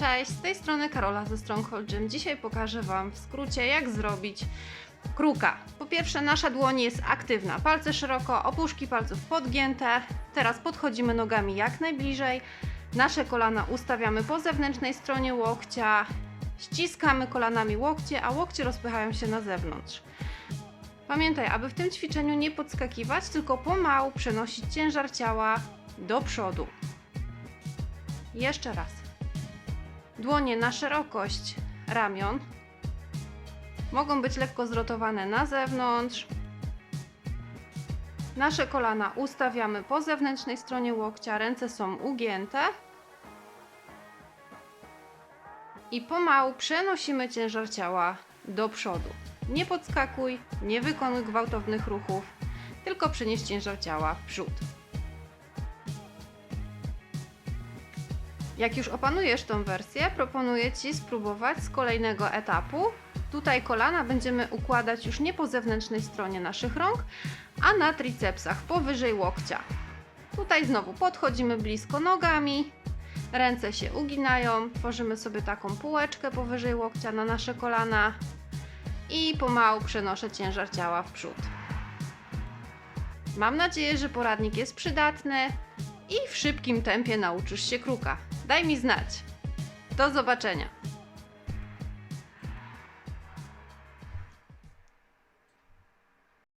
Cześć, z tej strony Karola ze Stronghold Gym. Dzisiaj pokażę Wam w skrócie, jak zrobić kruka. Po pierwsze, nasza dłoń jest aktywna, palce szeroko, opuszki palców podgięte. Teraz podchodzimy nogami jak najbliżej. Nasze kolana ustawiamy po zewnętrznej stronie łokcia. Ściskamy kolanami łokcie, a łokcie rozpychają się na zewnątrz. Pamiętaj, aby w tym ćwiczeniu nie podskakiwać, tylko pomału przenosić ciężar ciała do przodu. Jeszcze raz. Dłonie na szerokość ramion. Mogą być lekko zrotowane na zewnątrz. Nasze kolana ustawiamy po zewnętrznej stronie łokcia, ręce są ugięte. I pomału przenosimy ciężar ciała do przodu. Nie podskakuj, nie wykonuj gwałtownych ruchów, tylko przenieś ciężar ciała w przód. Jak już opanujesz tą wersję, proponuję Ci spróbować z kolejnego etapu. Tutaj kolana będziemy układać już nie po zewnętrznej stronie naszych rąk, a na tricepsach powyżej łokcia. Tutaj znowu podchodzimy blisko nogami, ręce się uginają, tworzymy sobie taką półeczkę powyżej łokcia na nasze kolana i pomału przenoszę ciężar ciała w przód. Mam nadzieję, że poradnik jest przydatny i w szybkim tempie nauczysz się kruka. Daj mi znać. Do zobaczenia.